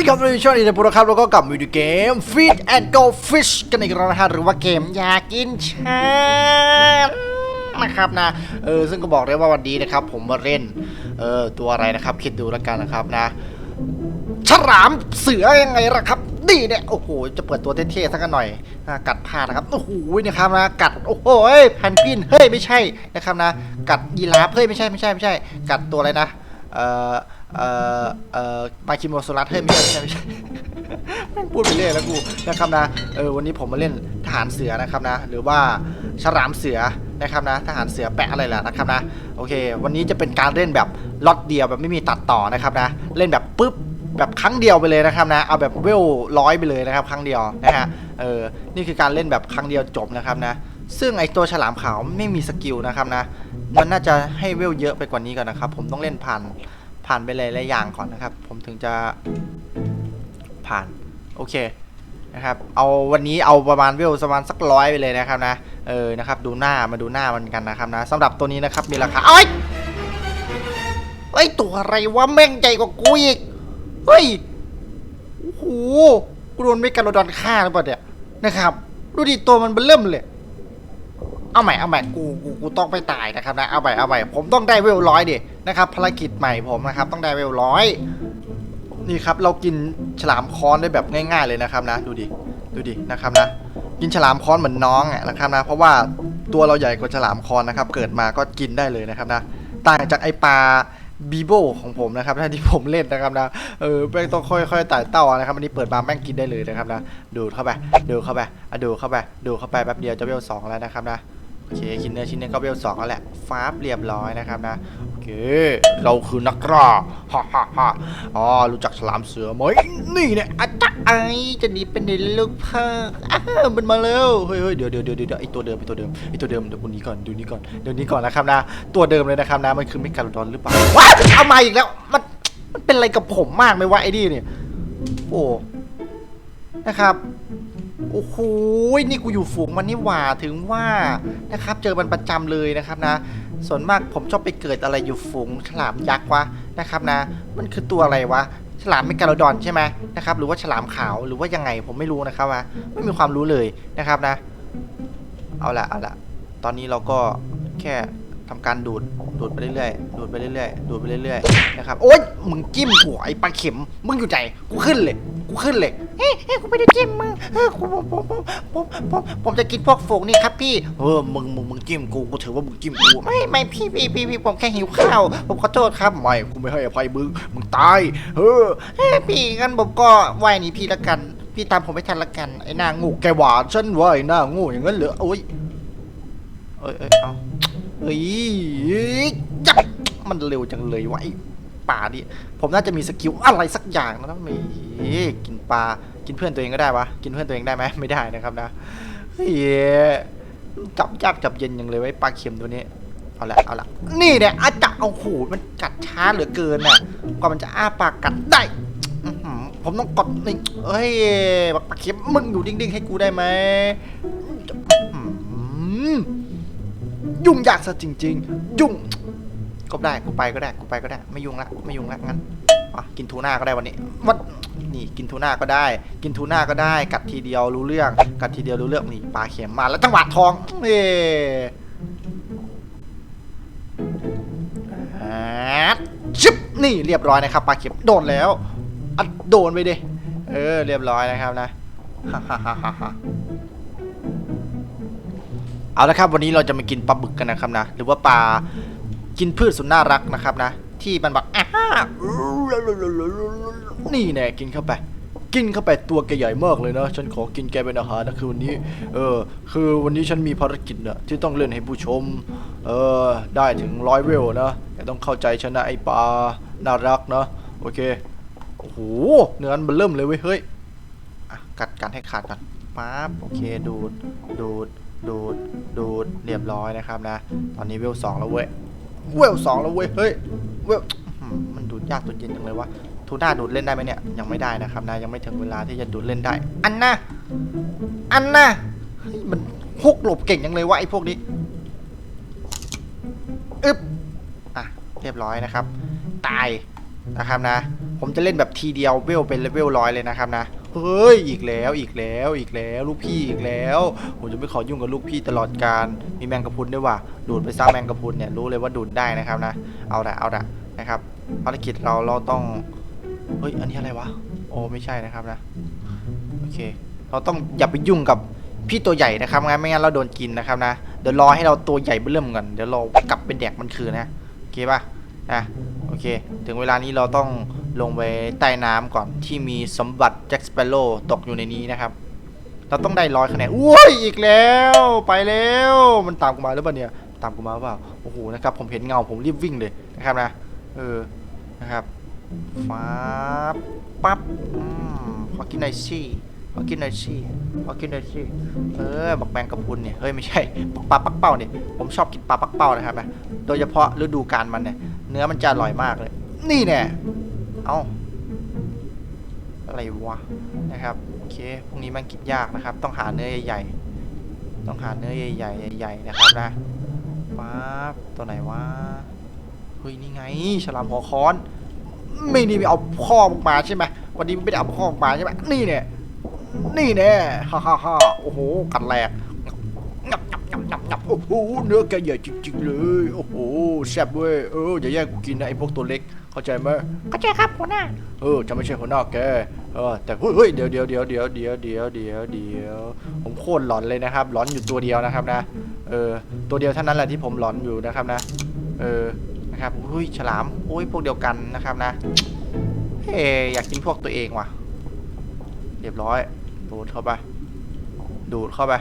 ดีครับในช่วงนี้นะพวกเราครับแล้วก็กลับมาดูเกม Feed and Go Fish กันอีกแล้วนะฮะหรือว่าเกมอยากกินชานะครับนะเออซึ่งก็บอกได้ว่าวันนี้นะครับ ผมมาเล่นเออตัวอะไรนะครับ คิดดูแล้วกันนะครับนะฉลามเสือยังไงล่ะครับนี่เนี่ยโอ้โหจะเปิดตัวเท่ๆสักหน่อยอ่ากัดผ้านะครับโอ้โหนะครับนะกัดโอ้โหแพนกวินเฮ้ยไม่ใช่นะครับนะ กัดยีราฟเฮ้ยไม่ใช่ไม่ใช่ไม่ใช่ กัดตัวอะไรนะเอ่อ เอ่อเอ่อมาคิโมโซลัสเฮ้ยไม่ใช่ไม่ใช่ไม่ใช่แม่งพูดไปเรื่อยแล้วกูนะครับนะเออวันนี้ผมมาเล่นทหารเสือนะครับนะ หรือว่าฉลามเสือนะครับนะ ทหารเสือแปะอะไรล่ะนะครับนะโอเค วันนี้จะเป็นการเล่นแบบล็อตเดียวแบบไม่มีตัดต่อนะครับนะ เล่นแบบปุ๊บแบบครั้งเดียวไปเลยนะครับนะเอาแบบเวลร้อยไปเลยนะครับ ครั้งเดียวนะฮะเออนี่คือการเล่นแบบครั้งเดียวจบนะครับนะ ซึ่งไอตัวฉลามขาวไม่มีสกิลนะครับนะ มันน่าจะให้เวลเยอะไปกว่านี้ก่อนนะครับ ผมต้องเล่นผ่าน ผ่านไปหลายๆอย่างก่อนนะครับ ผมถึงจะผ่าน โอเคนะครับ เอาวันนี้เอาประมาณเวลประมาณสักร้อยไปเลยนะครับนะ เออ นะครับ ดูหน้ามาดูหน้ามันกันนะครับนะสำหรับตัวนี้นะครับมีราคาเอ้ยเอ้ย ตัวอะไรวะแม่งใหญ่กว่ากูอีก เฮ้ย โอ้โห กูโดนเมกาโลดอนฆ่าหรือเปล่าเนี่ยนะครับ ดูดิตัวมันเบิ่มเลย เอาใหม่เอาใหม่กูกูกูต้องไปตายนะครับนะเอาใหม่เอาใหม่ผมต้องได้เวลร้อยดินะครับภารกิจใหม่ผมนะครับต้องได้เวลร้อยนี่ครับเรากินฉลามค้อนได้แบบง่าย ๆเลยนะครับนะ ดูดิดูดินะครับนะ กินฉลามค้อนเหมือนน้องนะครับนะ เพราะว่าตัวเราใหญ่กว่าฉลามค้อนนะครับ เกิดมาก็กินได้เลยนะครับนะต่างจากไอปลาบีโบของผมนะครับที่ผมเล่นนะครับนะเออแม่งต้องค่อยๆไต่เต้านะครับอันนี้เปิดมาแม่งกินได้เลยนะครับนะดูเข้าไปดูเข้าไปอะดูเข้าไปดูเข้าไปแป๊บเดียวจะเวลสองแล้วนะครับนะ อเคชิ้นเนื้อชิ้นเนื้อก็เวลสองแล้วแหละฟาบเรียบร้อยนะครับนะโอเคเราคือนักล่าฮ่าฮ่าฮ่าอ๋อรู้จักฉลามเสือไหมนี่เนี่ยอาจารย์ไอจะหนีเป็นในลูกพ่อมันมาแล้วเฮ้ยเฮ้ยเดี๋ยวเดี๋ยวเดี๋ยวเดี๋ยวไอตัวเดิมไอตัวเดิมไอตัวเดิมเดี๋ยวคนนี้ก่อนดูนี้ก่อนเดี๋ยวนี้ก่อนนะครับนะ ตัวเดิมเลยนะครับนะมันคือเมกาโลดอนหรือเปล่าว้าวเอามาอีกแล้วมันมันเป็นอะไรกับผมมากไหมวะไอ้นี่เนี่ยโอ้นะครับ โอ้โหนี่กูอยู่ฝูงมันนี่หว่าถึงว่านะครับ เจอมันประจำเลยนะครับนะ ส่วนมากผมชอบไปเกิดอะไรอยู่ฝูงฉลามยักษ์วะนะครับนะ มันคือตัวอะไรวะฉลามเมกาโลดอนใช่ไหมนะครับหรือว่าฉลามขาวหรือว่ายังไงผมไม่รู้นะครับว่าไม่มีความรู้เลยนะครับนะ เอาละเอาละตอนนี้เราก็แค่ทำการดูดดูดไปเรื่อยๆดูดไปเรื่อยๆดูดไปเรื่อยๆนะครับโอ๊ยมึงจิ้มหัวไอ้ปลาเข็มมึงอยู่ใจกูขึ้นเลยกูขึ้นเลย เฮ้ยเฮ้ยกูไม่ได้จิ้มมึงเออกูผมผมผมผมผมผมจะกินพวกฝูงนี่ครับพี่ เออมึงมึงมึงจิ้มกูกูถือว่ามึงจิ้มกูไม่ไม่พี่พี่พี่พี่ผมแค่หิวข้าวผมขอโทษครับไม่กูไม่ให้อภัยมึงมึงตายเออเฮ้ยพี่งั้นผมก็ไหว้หนี่พี่ละกัน พี่ตามผมไม่ทันละกันไอ้หน้างูแกหวานฉันว่าไอ้หน้างูอย่างนั้นเหรอโอ้ยเอ้ยเอ้ยเอาเอ้ยจับมันเร็วจังเลยวะไอ้ ป่าดิ ผมน่าจะมีสกิลอะไรสักอย่างนะมีกินปลา กินเพื่อนตัวเองก็ได้วะ กินเพื่อนตัวเองได้ไหมไม่ได้นะครับนะเฮ้ยจับยากจับเย็นยังเลยไว้ปลาเค็มตัวนี้ เอาละเอาละ นี่เนี่ยอาจับเอาหูมันกัดช้าเหลือเกินน่ะ กว่ามันจะอ้าปากกัดได้ ผมต้องกดนี่เอ้ยบักปลาเค็มมึงอยู่ดิ้งๆให้กูได้ไหมยุ่งยากซะจริง ๆ ยุ่ง ก็ได้กูไปก็ได้กูไปก็ได้ ไม่ยุ่งละไม่ยุ่งละงั้นอะกินทูน่าก็ได้วันนี้วันนี่กินทูน่าก็ได้ กินทูน่าก็ได้ กัดทีเดียวรู้เรื่อง กัดทีเดียวรู้เรื่องนี่ปลาเข็มมาแล้วจังหวะทองเอ๊ชิบนี่เรียบร้อยนะครับปลาเข็มโดนแล้วอัดโดนไปดิเออเรียบร้อยนะครับนะฮ่าฮ่าฮ่าฮ่าเอาละครับวันนี้เราจะมากินปลาบึกกันนะครับนะหรือว่าปลา กินพืชสุดน่ารักนะครับนะ ที่มันแบบอ่านี่แน่กินเข้าไป กินเข้าไปตัวแกใหญ่มากเลยนะ ฉันขอกินแกเป็นอาหารนะคือวันนี้ เออ คือวันนี้ฉันมีภารกิจนะที่ต้องเล่นให้ผู้ชม เออ ได้ถึงร้อยเวลนะแกต้องเข้าใจฉันนะไอปลาน่ารักนะโอเคโอ้โหเนื้อมันเริ่มเลยเว้ยเฮ้ยอะกัดกันให้ขาดก่อนปั๊บโอเคดูดดูดดูดดูดเรียบร้อยนะครับนะ ตอนนี้เวลสองแล้วเว้ย เวลสองแล้วเว้ย เฮ้ย เวลมันดูดยากตัวเย็นจังเลยวะทูน่าดูดเล่นได้ไหมเนี่ย ยังไม่ได้นะครับนะ ยังไม่ถึงเวลาที่จะดูดเล่นได้ อันน่ะ อันน่ะ เฮ้ย มันฮุกหลบเก่งจังเลยวะไอ้พวกนี้ อึ๊บ อะ เรียบร้อยนะครับ ตายนะครับนะ ผมจะเล่นแบบทีเดียวเวลเป็นเลเวลร้อยเลยนะครับนะ เฮ้ย อีกแล้ว อีกแล้ว อีกแล้ว ลูกพี่อีกแล้ว ผมจะไม่ขอยุ่งกับลูกพี่ตลอดการ มีแมงกะพรุนด้วยว่ะ ดูดไปซะแมงกะพรุนเนี่ย รู้เลยว่าดูดได้นะครับนะ เอาละเอาละนะครับ ภารกิจเราเราต้อง เฮ้ย อันนี้อะไรวะ โอ้ไม่ใช่นะครับนะ โอเค เราต้องอย่าไปยุ่งกับพี่ตัวใหญ่นะครับงั้นไม่งั้นเราโดนกินนะครับนะ เดี๋ยวรอให้เราตัวใหญ่เริ่มก่อน เดี๋ยวเรากลับเป็นแดกมันคืนนะ โอเคป่ะ นะ โอเค ถึงเวลานี้เราต้อง ลงไปใต้น้ำก่อนที่มีสมบัติแจ็คสเปโร่ตกอยู่ในนี้นะครับ เราต้องได้ร้อยคะแนนอุ้ยอีกแล้วไปแล้วมันตามกูมาหรือเปล่าเนี่ยตามกูมาหรือเปล่าโอ้โหนะครับผมเห็นเงาผมรีบวิ่งเลยนะครับนะเออนะครับฟ้าปั๊บอืมขอกินหน่อยสิขอกินหน่อยสิขอกินหน่อยสิเออบักแมงกะพรุนเนี่ยเฮ้ยไม่ใช่ปลาปักเป้าเนี่ยผมชอบกินปลาปักเป้านะครับนะโดยเฉพาะฤดูกาลมันเนี่ยเนื้อมันจะอร่อยมากเลย นี่แน่ เอาอะไรวะนะครับโอเคพรุ่งนี้มันกินยากนะครับ ต้องหาเนื้อใหญ่ๆ ต้องหาเนื้อใหญ่ๆใหญ่ๆนะครับนะปั๊บตัวไหนวะเฮ้ยนี่ไงฉลามหัวค้อน ไม่นี่ไปเอาพ่อมึงมาใช่ไหมวันนี้ไม่ได้เอาพ่อมึงมาใช่ไหมนี่เนี่ยนี่แน่ฮ่าฮ่าฮ่าโอ้โหกันแหลกงับ งับงับงับงับโอ้โหเนื้อแกใหญ่จริงๆเลย โอ้โหแซ่บเว้ยเอออย่าแย่งกูกินนะไอ้พวกตัวเล็ก เข้าใจไหมเข้าใจครับหัวหน้าเออจะไม่ใช่หัวหน้าแกเออแต่เฮ้ยเฮ้ยเดี๋ยวเดี๋ยวเดี๋ยวเดี๋ยวเดี๋ยวเดี๋ยวเดี๋ยวเดี๋ยวผมโคตรหลอนเลยนะครับหลอนอยู่ตัวเดียวนะครับนะเออตัวเดียวเท่านั้นแหละที่ผมหลอนอยู่นะครับนะ เออนะครับอุ้ยฉลามโอ้ยพวกเดียวกันนะครับนะเฮ้ยอยากกินพวกตัวเองว่ะ เรียบร้อยดูดเข้าไปดูดเข้าไป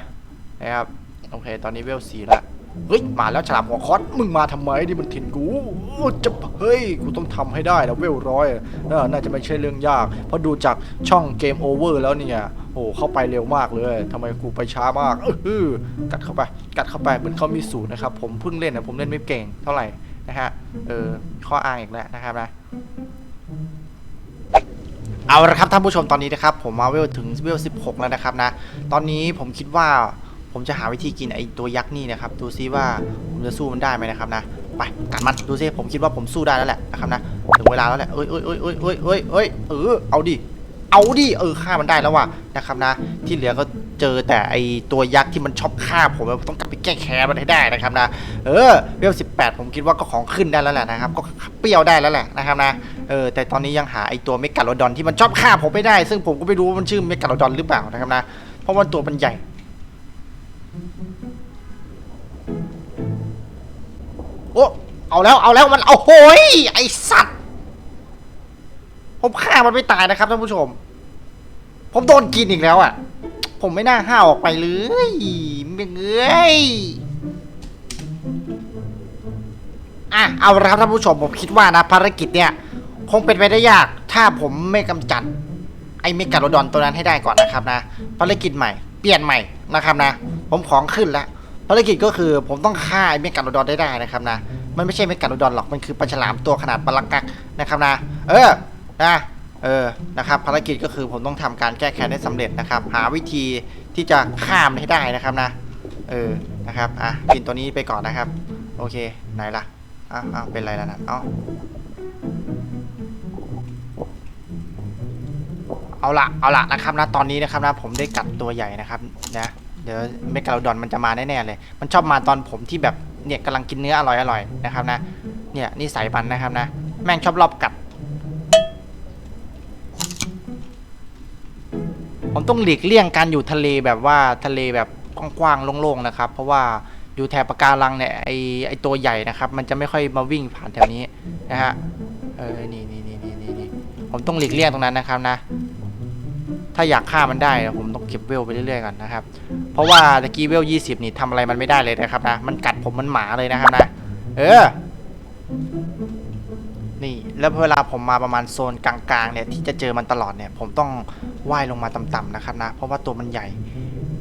นะครับ โอเค ตอนนี้เวลสี่ละเฮ้ย มาแล้วฉลามหัวคอสมึงมาทำไมนี่มันถิ่นกูจะเฮ้ย กูต้องทำให้ได้นะเวลร้อยน่าจะไม่ใช่เรื่องยาก เพราะดูจากช่องเกมโอเวอร์แล้วเนี่ยโอ้เข้าไปเร็วมากเลยทำไมกูไปช้ามากเออกัดเข้าไป กัดเข้าไปเหมือนเขามีสูตรนะครับ ผมเพิ่งเล่นนะผมเล่นไม่เก่งเท่าไหร่นะฮะ เออ ข้ออ้างอีกแล้วนะครับนะเอาละครับท่านผู้ชมตอนนี้นะครับผมมาเวลถึงเวล16 แล้วนะครับนะ ตอนนี้ผมคิดว่า ผมจะหาวิธีกินไอตัวยักษ์นี่นะครับ ดูซิว่าผมจะสู้มันได้ไหมนะครับนะไปกัดมันดูซิผมคิดว่าผมสู้ได้แล้วแหละนะครับนะถึงเวลาแล้วแหละเอ้ยเอ้ยเอ้ยเอ้ยเอ้ยเอ้ยเอ้ยเออเอาดิเอาดิเออฆ่ามันได้แล้วว่ะนะครับนะ ที่เหลือก็เจอแต่ไอตัวยักษ์ที่มันชอบฆ่าผมต้องกลับไปแก้แค้นมันให้ได้นะครับนะ เออเวล18ผมคิดว่าก็ของขึ้นได้แล้วแหละนะครับ ก็เปรี้ยวได้แล้วแหละนะครับนะเออแต่ตอนนี้ยังหาไอตัวเมกาโลดอนที่มันชอบฆ่าผมไม่ได้ ซึ่งผมก็ไม่รู้ว่ามันชื่อเมกาโลดอนหรือเปล่านะครับนะเพราะว่าตัวมันใหญ่ โอ้เอาแล้วเอาแล้วมันเอาโหยไอสัตว์ ผมฆ่ามันไม่ตายนะครับท่านผู้ชม ผมโดนกินอีกแล้วอะ ผมไม่น่าห้าวออกไปเลยเมงเอ้ยอะเอาละครับท่านผู้ชมผมคิดว่านะภารกิจเนี่ย คงเป็นไปได้ยาก ถ้าผมไม่กำจัด ไอ้เมกาโลดอนตัวนั้นให้ได้ก่อนนะครับนะภารกิจใหม่เปลี่ยนใหม่นะครับนะ ผมของขึ้นแล้วภารกิจก็คือผมต้องฆ่าไอ้เมกาโลดอนได้ได้นะครับนะ มันไม่ใช่เมกาโลดอนหรอก มันคือปลาฉลามตัวขนาดปลาลักกักนะครับนะ เออ นะ เออ นะครับ ภารกิจก็คือผมต้องทำการแก้แค้นให้สำเร็จนะครับ หาวิธีที่จะฆ่ามันให้ได้นะครับนะ เออ นะครับ อะกินตัวนี้ไปก่อนนะครับ โอเค ไหนล่ะอ้าวอ้าวเป็นไรแล้วนะเอ้าเอาละเอาละนะครับนะ ตอนนี้นะครับนะ ผมได้กัดตัวใหญ่นะครับ นะ ดี๋ยวเมกาโลดอนมันจะมาแน่ๆเลย มันชอบมาตอนผมที่แบบเนี่ยกำลังกินเนื้ออร่อยๆนะครับนะ เนี่ยนี่สายพันธุ์นะครับนะ แม่งชอบรอบกัด ผมต้องหลีกเลี่ยงการอยู่ทะเลแบบว่าทะเลแบบกว้างๆโล่งๆนะครับ เพราะว่าอยู่แถบปะการังเนี่ยไอไอตัวใหญ่นะครับ มันจะไม่ค่อยมาวิ่งผ่านแถวนี้นะฮะ เออ นี่นี่นี่นี่นี่นี่ผมต้องหลีกเลี่ยงตรงนั้นนะครับนะ ถ้าอยากฆ่ามันได้นะผมต้องเก็บเวลไปเรื่อยๆก่อนนะครับ เพราะว่าตะกี้เวล20นี่ทำอะไรมันไม่ได้เลยนะครับนะ มันกัดผมมันหมาเลยนะครับนะ เออ นี่ แล้วเวลาผมมาประมาณโซนกลางๆเนี่ยที่จะเจอมันตลอดเนี่ย ผมต้องว่ายลงมาต่ำๆนะครับนะ เพราะว่าตัวมันใหญ่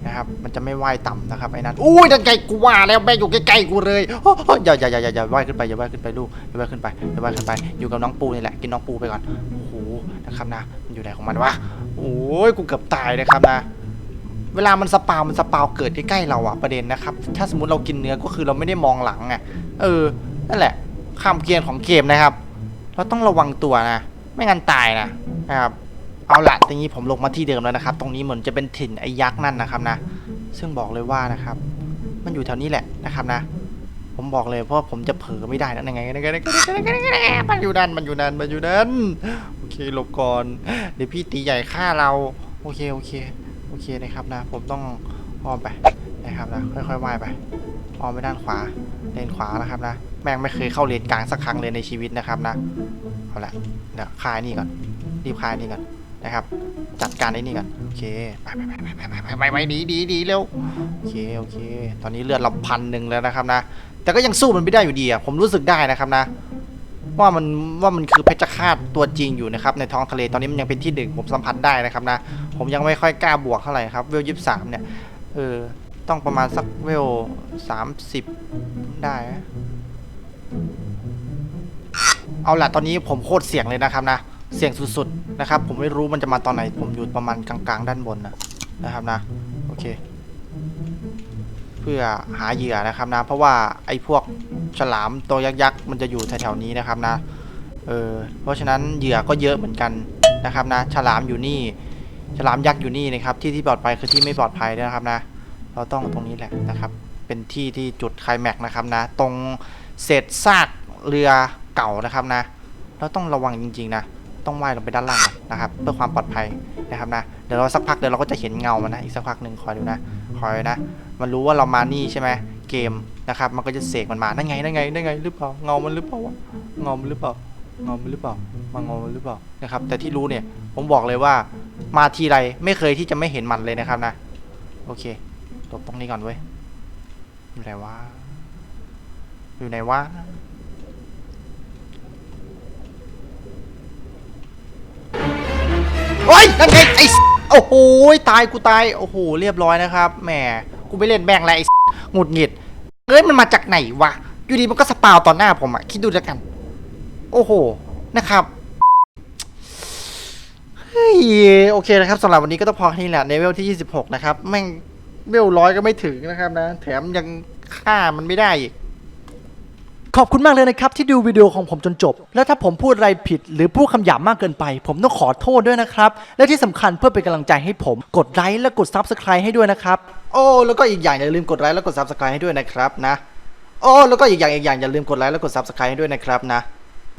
นะครับ มันจะไม่ว่ายต่ำนะครับไอ้นั่นอุ้ยนั่นไงกูว่าแล้วแม่งอยู่ใกล้ๆกูเลยโอ้โหอย่าอย่าอย่าอย่าอย่าว่ายขึ้นไปอย่าว่ายขึ้นไปลูกอย่าว่ายขึ้นไปอย่าว่ายขึ้นไป อยู่กับน้องปูนี่แหละ กินน้องปูไปก่อน โอ้โห นะครับนะ อยู่ไหนของมันวะโอ้ยกูเกือบตายนะครับนะ เวลามันสปาวมันสปาวเกิดใกล้ๆเราอะประเด็นนะครับ ถ้าสมมติเรากินเนื้อก็คือเราไม่ได้มองหลังอะเออนั่นแหละคำเกียนของเกมนะครับ เราต้องระวังตัวนะ ไม่งั้นตายนะนะครับเอาละทีนี้ผมลงมาที่เดิมแล้วนะครับ ตรงนี้เหมือนจะเป็นถิ่นไอ้ยักษ์นั่นนะครับนะ ซึ่งบอกเลยว่านะครับ มันอยู่แถวนี้แหละนะครับนะ ผมบอกเลยเพราะผมจะเผลอไม่ได้นะยังไงยังไงยังไงยังไงมันอยู่นั่นมันอยู่นั่นมันอยู่นั่น หลบก่อนเดี๋ยวพี่ตีใหญ่ฆ่าเราโอเคโอเคโอเคนะครับนะ ผมต้องอ้อมไปนะครับนะค่อยๆว่ายไปอ้อมไปด้านขวาเลนขวานะครับนะ แม่งไม่เคยเข้าเลนกลางสักครั้งเลยในชีวิตนะครับนะเอาละเดี๋ยวคลายนี่ก่อนรีบคลายนี่ก่อนนะครับ จัดการไอ้นี่ก่อนโอเคไปไปไปไปไปไปไปไปหนีหนีหนีเร็วโอเคโอเค ตอนนี้เลือดเราพันหนึ่งแล้วนะครับนะ แต่ก็ยังสู้มันไม่ได้อยู่ดีอะผมรู้สึกได้นะครับนะ ว่ามันว่ามันคือเพชฌฆาตตัวจริงอยู่นะครับในท้องทะเลตอนนี้มันยังเป็นที่หนึ่งผมสัมผัสได้นะครับนะผมยังไม่ค่อยกล้าบวกเท่าไหร่ครับเวลยี่สามเนี่ยเออต้องประมาณสักเวลสามสิบได้ เอาล่ะตอนนี้ผมโคตรเสี่ยงเลยนะครับนะเสี่ยงสุดๆนะครับ ผมไม่รู้มันจะมาตอนไหน ผมอยู่ประมาณกลางๆ ด้านบนนะนะครับนะโอเค เพื่อหาเหยื่อนะครับนะ เพราะว่าไอ้พวกฉลามตัวยักษ์มันจะอยู่แถวๆนี้นะครับนะเออเพราะฉะนั้นเหยื่อก็เยอะเหมือนกันนะครับนะ ฉลามอยู่นี่ ฉลามยักษ์อยู่นี่นะครับ ที่ที่ปลอดภัยคือที่ไม่ปลอดภัยนะครับนะ เราต้องตรงนี้แหละนะครับ เป็นที่ที่จุดไคลแม็กนะครับนะ ตรงเศษซากเรือเก่านะครับนะ เราต้องระวังจริงๆนะ ต้องว่ายลงไปด้านล่าง นะครับเพื่อความปลอดภัยนะครับนะเดี๋ยวเราสักพักเดี๋ยวเราก็จะเห็นเงามันนะอีกสักพักหนึ่งคอยดูนะคอยนะ มันรู้ว่าเรามานี่ใช่ไหมเกมนะครับมันก็จะเสกมันมานั่นไงนั่นไงนั่นไงหรือเปล่าเงามันหรือเปล่าวะเงามันหรือเปล่าเงามันหรือเปล่ามางามันหรือเปล่านะครับ แต่ที่รู้เนี่ยผมบอกเลยว่ามาทีไรไม่เคยที่จะไม่เห็นมันเลยนะครับนะ โอเคหลบตรงนี้ก่อนเว้ยอยู่ไหนวะอยู่ไหนวะ โอ้ยนั่นไงไอ้โอ้โหตายกูตายโอ้โหเรียบร้อยนะครับแหมกูไปเล่นแบงแล้วไอ้หงุดหงิดเอ้ยมันมาจากไหนวะอยู่ดีมันก็สปาวต่อหน้าผมอะคิดดูแล้วกัน โอ้โหนะครับเฮ้ยโอเคนะครับสำหรับวันนี้ก็ต้องพอแค่นี้แหละในเวลที่ 26 นะครับ แม่งเวลร้อยก็ไม่ถึงนะครับนะ แถมยังฆ่ามันไม่ได้อีก ขอบคุณมากเลยนะครับที่ดูวิดีโอของผมจนจบ แล้วถ้าผมพูดอะไรผิด หรือพูดคำหยาบมากเกินไป ผมต้องขอโทษด้วยนะครับ และที่สำคัญเพื่อเป็นกำลังใจให้ผม กดไลค์และกด Subscribe ให้ด้วยนะครับ โอ้แล้วก็อีกอย่างอย่าลืมกดไลค์และกด subscribe ให้ด้วยนะครับนะ โอ้แล้วก็อีกอย่างอีกอย่างอย่าลืมกดไลค์และกด subscribe ให้ด้วยนะครับนะ